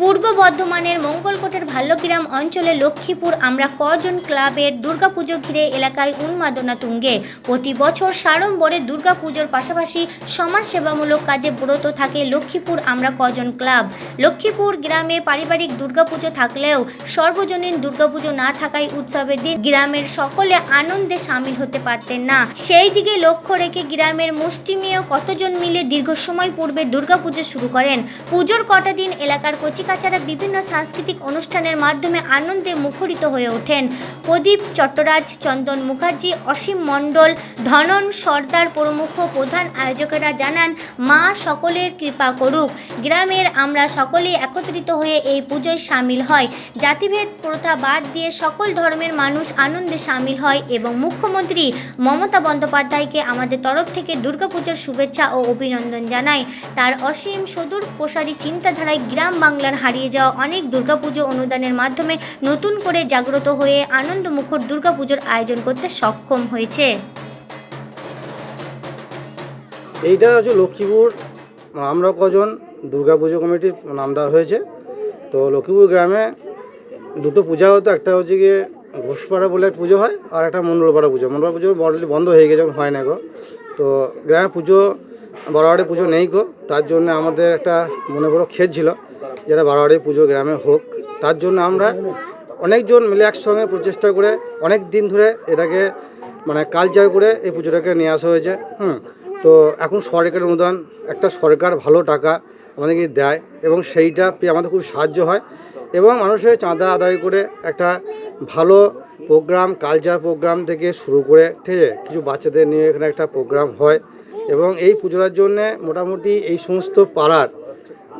পূর্ব বর্ধমানের মঙ্গলকোটের ভাল্যগ্রাম অঞ্চলে লক্ষ্মীপুর আমরা কজন ক্লাবের দুর্গাপুজো ঘিরে এলাকায় উন্মাদনা তুঙ্গে। প্রতি বছর সাড়ম্বরে দুর্গাপুজোর পাশাপাশি সমাজসেবামূলক কাজে ব্রত থাকে লক্ষ্মীপুর আমরা কজন ক্লাব। লক্ষ্মীপুর গ্রামে পারিবারিক দুর্গাপুজো থাকলেও সর্বজনীন দুর্গাপুজো না থাকায় উৎসবের দিন গ্রামের সকলে আনন্দে সামিল হতে পারতেন না। সেই দিকে লক্ষ্য রেখে গ্রামের মুষ্টিমেয় কতজন মিলে দীর্ঘ সময় পূর্বে দুর্গাপুজো শুরু করেন। পুজোর কটা দিন এলাকার কচিকাচারা বিভিন্ন সাংস্কৃতিক অনুষ্ঠানের মাধ্যমে আনন্দে মুখরিত হয়ে ওঠেন। প্রদীপ চট্টরাজ, চন্দন মুখার্জি, অসীম মণ্ডল, ধনন সর্দার প্রমুখ প্রধান আয়োজকেরা জানান, মা সকলের কৃপা করুক। গ্রামের আমরা সকলেই একত্রিত হয়ে এই পুজোয় সামিল হয়। জাতিভেদ, প্রথা বাদ দিয়ে সকল ধর্মের মানুষ আনন্দে সামিল হয় এবং মুখ্যমন্ত্রী মমতা বন্দ্যোপাধ্যায়কে আমাদের তরফ থেকে দুর্গাপুজোর শুভেচ্ছা ও অভিনন্দন জানায়। তার অসীম সুদূর প্রসারী চিন্তাধারায় গ্রাম বাংলার হারিয়ে যাওয়া অনেক দুর্গাপুজো অনুদানের মাধ্যমে নতুন করে জাগ্রত হয়ে আনন্দ আনন্দমুখর দুর্গাপুজোর আয়োজন করতে সক্ষম হয়েছে। এইটা হচ্ছে লক্ষ্মীপুর, আমরা কজন দুর্গাপুজো কমিটির নাম দেওয়া হয়েছে। তো লক্ষ্মীপুর গ্রামে দুটো পূজা হতো, একটা হচ্ছে গিয়ে ঘোষপাড়া বলে এক পুজো হয় আর একটা মণ্ডলপাড়া পুজো। মণ্ডল পুজো অলরেডি বন্ধ হয়ে গেছে, এখন হয় না গো। তো গ্রামে পুজো বারোয়ারি পুজো নেই গো। তার জন্য আমাদের একটা মনে বড় খেদ ছিল। যেটা বারোয়ারি পুজো গ্রামে হোক, তার জন্য আমরা অনেকজন মিলে একসঙ্গে প্রচেষ্টা করে অনেক দিন ধরে এটাকে মানে কালচার করে এই পুজোটাকে নিয়ে আসা হয়েছে, হুম। তো এখন সরকারের অনুদান, একটা সরকার ভালো টাকা আমাদেরকে দেয় এবং সেইটা পেয়ে আমাদের খুব সাহায্য হয় এবং মানুষের চাঁদা আদায় করে একটা ভালো প্রোগ্রাম, কালচার প্রোগ্রাম থেকে শুরু করে, ঠিক আছে, কিছু বাচ্চাদের নিয়ে এখানে একটা প্রোগ্রাম হয় এবং এই পুজোটার জন্যে মোটামুটি এই সমস্ত পাড়ার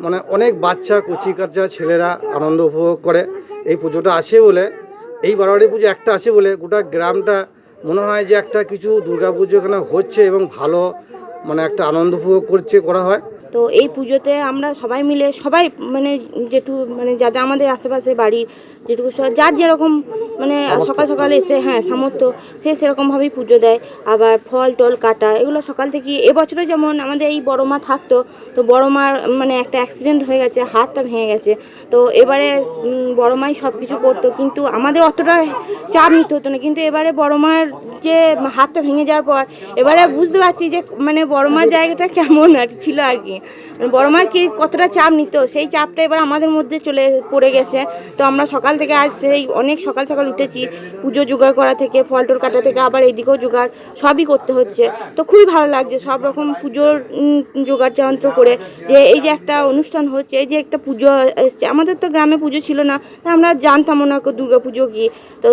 মানে অনেক বাচ্চা, কচি কাচ্চা ছেলেরা আনন্দ উপভোগ করে। এই পুজোটা আসে বলে, এই বারোয়ারি পুজো একটা আছে বলে গোটা গ্রামটা মনে হয় যে একটা কিছু দুর্গা পুজো এখানে হচ্ছে এবং ভালো মানে একটা আনন্দ উপভোগ করছে করা হয়। তো এই পুজোতে আমরা সবাই মিলে সবাই মানে যেটু মানে যাদের আমাদের আশেপাশে বাড়ির যেটুকু যার যেরকম মানে সকাল সকাল এসে হ্যাঁ সামর্থ্য সে সেরকমভাবেই পুজো দেয়। আবার ফল টল কাটা এগুলো সকাল থেকে এবছরও যেমন আমাদের এই বড় মা থাকতো তো বড় মার মানে একটা অ্যাক্সিডেন্ট হয়ে গেছে হাতটা ভেঙে গেছে। তো এবারে বড় মাই সব কিছু করতো কিন্তু আমাদের অতটা চাপ নিতে হতো না। কিন্তু এবারে বড় মার যে হাতটা ভেঙে যাওয়ার পর এবারে বুঝতে পারছি যে মানে বড় মার জায়গাটা কেমন আর কি ছিল আর কি। বড় মা কি কতটা চাপ নিত? সেই চাপটা এবার আমাদের মধ্যে চলে পড়ে গেছে। তো আমরা সকাল থেকে আজ সেই অনেক সকাল সকাল উঠেছি। পুজো জোগাড় করা থেকে, ফল টল কাটা থেকে, আবার এইদিকেও জোগাড় সবই করতে হচ্ছে। তো খুবই ভালো লাগছে সব রকম পুজোর জোগাড় যন্ত্র করে যে এই যে একটা অনুষ্ঠান হচ্ছে, এই যে একটা পুজো এসছে। আমাদের তো গ্রামে পুজো ছিল না, তা আমরা জানতামও না দুর্গা পুজো কি। তো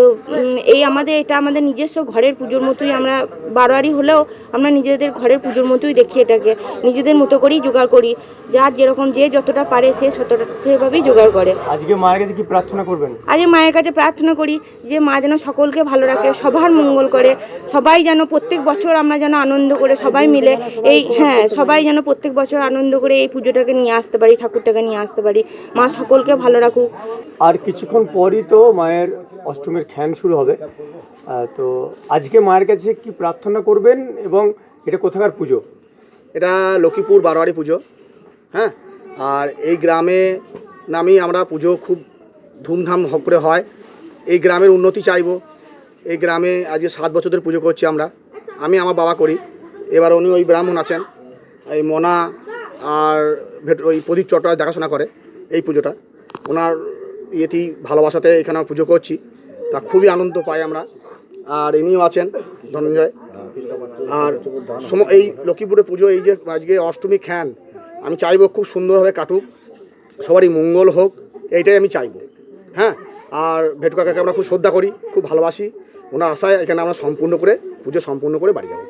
এই আমাদের, এটা আমাদের নিজস্ব ঘরের পুজোর মতোই আমরা বারোয়ারি হলেও আমরা নিজেদের ঘরের পুজোর মতোই দেখি এটাকে। নিজেদের মতো করেই জোগাড় করি। যার যেরকম যে যতটা পারে সে ততটা সেভাবেই জোগাড় করে। আজকে মায়ের কাছে কি প্রার্থনা করবেন? আজ মায়ের কাছে প্রার্থনা করি যে মা যেন সকলকে ভালো রাখে সবার মঙ্গল করে সবাই যেন প্রত্যেক বছর আমরা যেন আনন্দ করে সবাই মিলে এই হ্যাঁ সবাই যেন প্রত্যেক বছর আনন্দ করে এই পুজোটাকে নিয়ে আসতে পারি ঠাকুরটাকে নিয়ে আসতে পারি। মা সকলকে ভালো রাখুক। আর কিছুক্ষণ পরই তো মায়ের অষ্টমীর খ্যান শুরু হবে। তো আজকে মায়ের কাছে কি প্রার্থনা করবেন এবং এটা কোথাকার পুজো? এটা লক্ষ্মীপুর বারোয়ারি পুজো হ্যাঁ? আর এই গ্রামে নামেই আমরা পুজো খুব ধুমধাম করে হয়। এই গ্রামের উন্নতি চাইব। এই গ্রামে আজকে সাত বছর ধরে পুজো করছি আমরা। আমি আমার বাবা করি। এবার উনি ওই ব্রাহ্মণ আছেন। এই মনা আর ভেট ওই প্রদীপ চট্টরাজ দেখাশোনা করে এই পুজোটা। ওনার ইয়েতেই ভালোবাসাতে এখানে পুজো করছি। তা খুবই আনন্দ পাই আমরা। আর ইনিও আছেন, ধনঞ্জয়। আর এই লক্ষ্মীপুরে পুজো এই যে আজকে অষ্টমী খ্যান আমি চাইব খুব সুন্দরভাবে কাটুক সবারই মঙ্গল হোক এইটাই আমি চাইব। হ্যাঁ আর ভেটু কাকাকে আমরা খুব শ্রদ্ধা করি খুব ভালোবাসি ওনার আশায় এখানে আমরা সম্পূর্ণ করে পুজো সম্পূর্ণ করে বাড়ি যাব।